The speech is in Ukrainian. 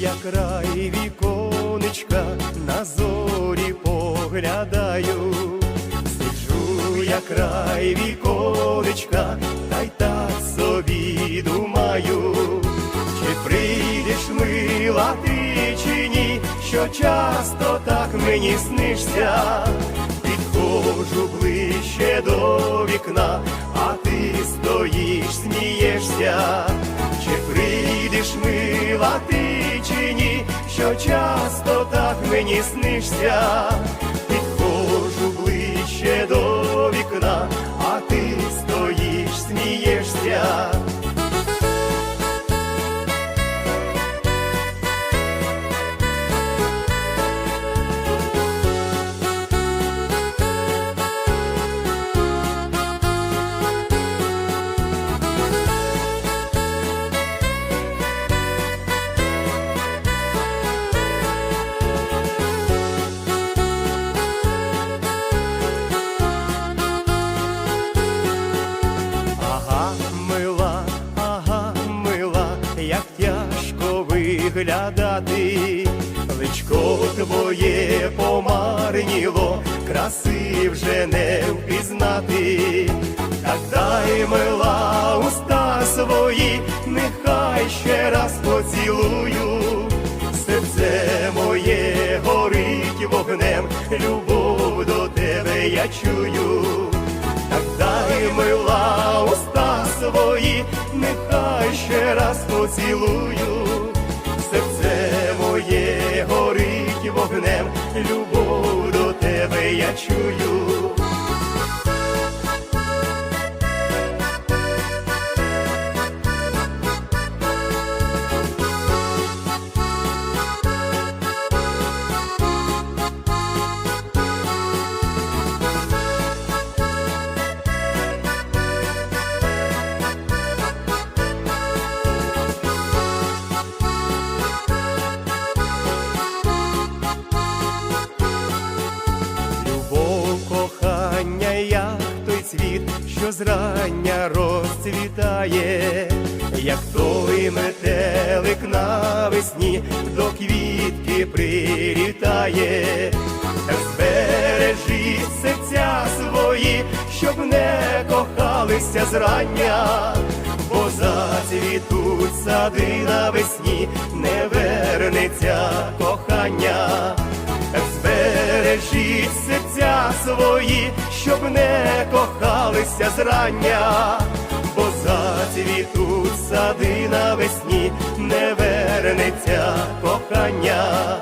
я край віконечка, на зорі поглядаю, сиджу я край віконечка, та й так собі думаю, чи прийдеш мила ти чи ні, що часто так мені снишся, підходжу ближче до вікна, а ти стоїш, смієшся, мені снишся, як тяжко виглядати, личко твоє помарніло, краси вже не впізнати, так дай мила уста свої, нехай ще раз поцілую, серце моє горить вогнем, любов до тебе я чую. Так дай мила уста свої, нехай ще раз поцілую, серце моє горить вогнем, любов цвіт, що зрання розцвітає, як той метелик навесні до квітки прилітає, так збережіть серця свої, щоб не кохалися зрання, бо зацвітуть сади навесні, не вернеться кохання. Так збережіть серця свої, щоб не кохалися зрання, бо зацвітуть сади навесні, не вернеться кохання.